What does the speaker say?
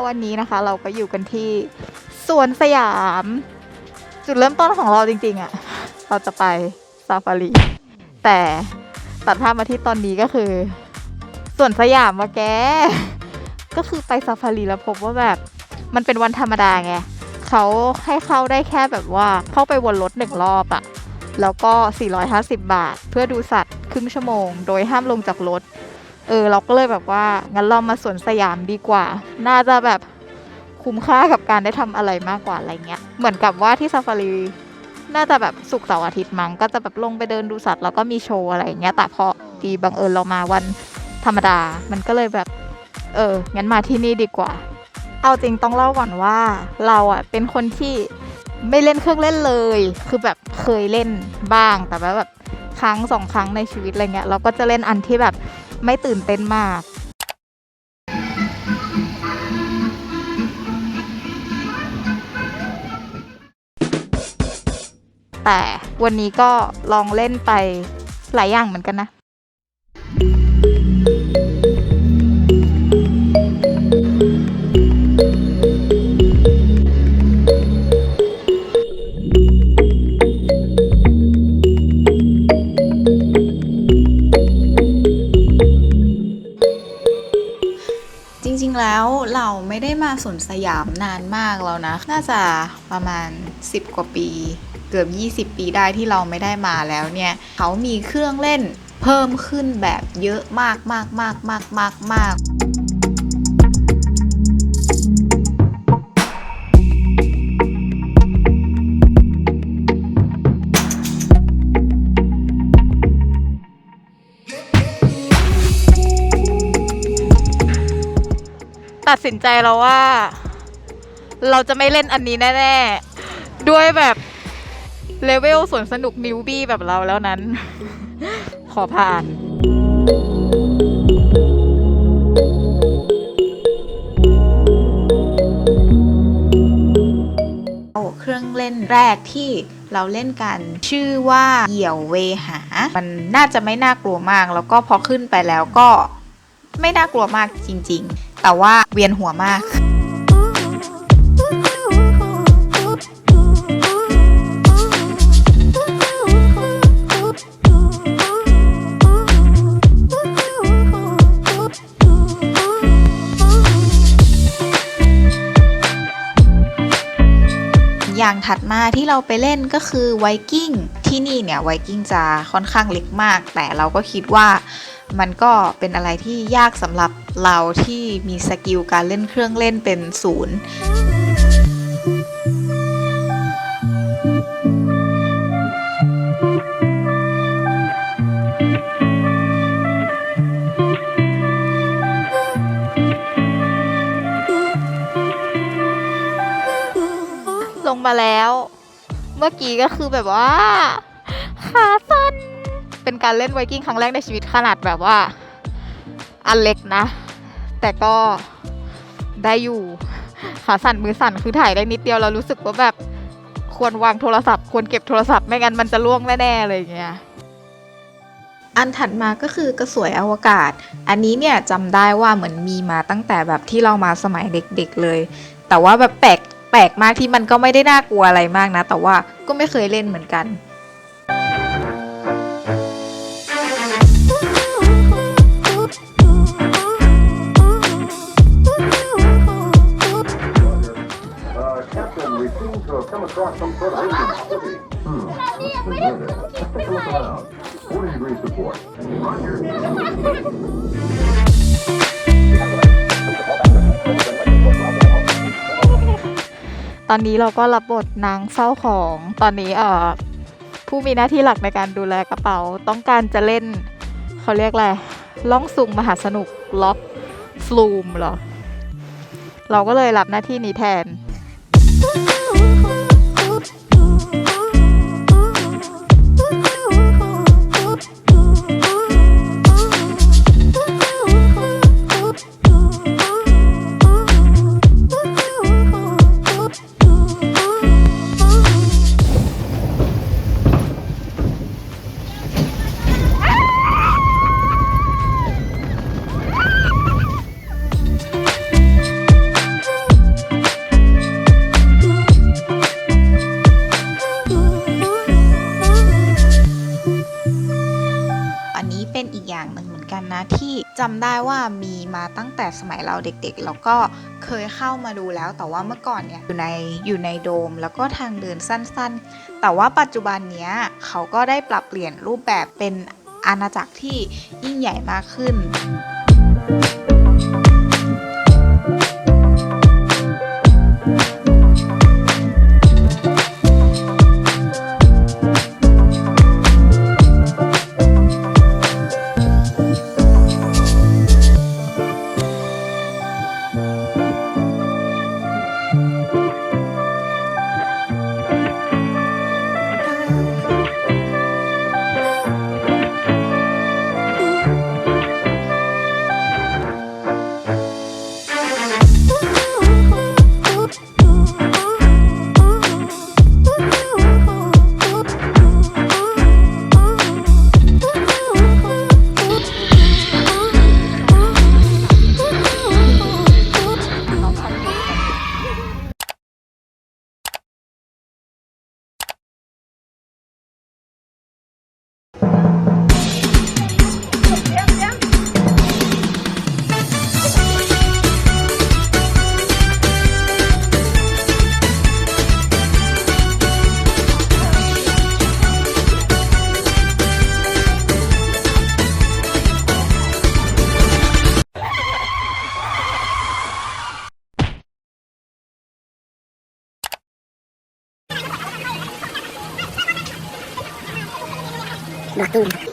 วันนี้นะคะเราก็อยู่กันที่สวนสยาม จุดเริ่มต้นของเราจริงๆอะ่ะ เราจะไปซาฟารี แต่ตัดภาพมาที่ตอนนี้ก็คือสวนสยามวะแก ก็คือไปซาฟารีแล้วพบว่าแบบมันเป็นวันธรรมดาไงเขาให้เข้าได้แค่แบบว่าเข้าไปวนรถหนึ่งรอบอะแล้วก็ 450 บาท เพื่อดูสัตว์ครึ่งชั่วโมง โดยห้ามลงจากรถ เออเราก็เลยแบบว่างั้นเรามาสวนสยามดีกว่า น่าจะแบบคุ้มค่ากับการได้ทำอะไรมากกว่าอะไรเงี้ย เหมือนกับว่าที่ซาฟารีน่าจะแบบสุกเสาร์อาทิตย์มั้งก็จะแบบลงไปเดินดูสัตว์แล้วก็มีโชว์อะไรเงี้ยแต่พอดีบังเอิญเรามาวันธรรมดา มันก็เลยแบบ เอองั้นมาที่นี่ดีกว่า เอาจริงต้องเล่าก่อนว่าเราอะเป็นคนที่ไม่เล่นเครื่องเล่นเลย คือแบบเคยเล่นบ้างแต่แบบครั้งสองครั้งในชีวิตอะไรเงี้ยเราก็จะเล่นอันที่แบบ ไม่ตื่นเต้นมากแต่วันนี้ก็ลองเล่นไปหลายอย่างเหมือนกันนะ เราไม่ได้มาสวนสยามนานมากแล้วนะ น่าจะประมาณ 10 กว่าปี เกือบ 20 ปีได้ที่เราไม่ได้มาแล้วเนี่ย เขามีเครื่องเล่นเพิ่มขึ้นแบบเยอะมากมากมากมากมากมาก ตัดสินใจแล้วว่า เราจะไม่เล่นอันนี้แน่ๆ ด้วยแบบเลเวลสวนสนุกนิวบี้แบบเราแล้วนั้น ขอผ่านเครื่องเล่นแรกที่เราเล่นกันชื่อว่าเหยี่ยวเวหา มันน่าจะไม่น่ากลัวมาก แล้วก็พอขึ้นไปแล้วก็ไม่น่ากลัวมากจริง ๆ แต่ว่าเวียนหัวมากอย่างถัดมาที่เราไปเล่นก็คือไวกิ้งที่นี่เนี่ยไวกิ้งจะค่อนข้างเล็กมาก แต่เราก็คิดว่า มันก็เป็นอะไรที่ยากสำหรับเราที่มีสกิลการเล่นเครื่องเล่นเป็นศูนย์ลงมาแล้ว เมื่อกี้ก็คือแบบว่าขาสั้น เป็นการเล่นไวกิ้งครั้งแรกในชีวิตขนาดแบบว่า อันเล็กนะ แต่ก็ได้อยู่ขาสั่นมือสั่นคือถ่ายได้นิดเดียวเรารู้สึกว่าแบบควรวางโทรศัพท์ ควรเก็บโทรศัพท์ไม่งั้นมันจะล่วงแน่ๆเลยอย่างเงี้ยอันถัดมาก็คือกระสวยอวกาศ อันนี้เนี่ยจำได้ว่าเหมือนมีมาตั้งแต่แบบที่เรามาสมัยเด็กๆเลย แต่ว่าแบบแปลกแปลกมากที่มันก็ไม่ได้น่ากลัวอะไรมากนะ แต่ว่าก็ไม่เคยเล่นเหมือนกัน Captain, we seem to have come across some sort of alien city. Hmm, what's the unit? Let's take a look around. 40 degrees to port. Roger. ตอนนี้เราก็รับบทนางเฝ้าของ ตอนนี้เอ่อผู้มีหน้าที่หลักในการดูแลกระเป๋า ต้องการจะเล่น เขาเรียกอะไรล่องซุงมหาสนุกล็อกฟลูมเหรอ เราก็เลยรับหน้าที่นี้แทน Ooh. จำได้ว่ามีมาตั้งแต่สมัยเราเด็กๆ แล้วก็เคยเข้ามาดูแล้ว แต่ว่าเมื่อก่อนเนี่ยอยู่ในอยู่ในโดม แล้วก็ทางเดินสั้นๆ แต่ว่าปัจจุบันเนี้ยเขาก็ได้ปรับเปลี่ยนรูปแบบเป็นอาณาจักรที่ยิ่งใหญ่มากขึ้น Bakit?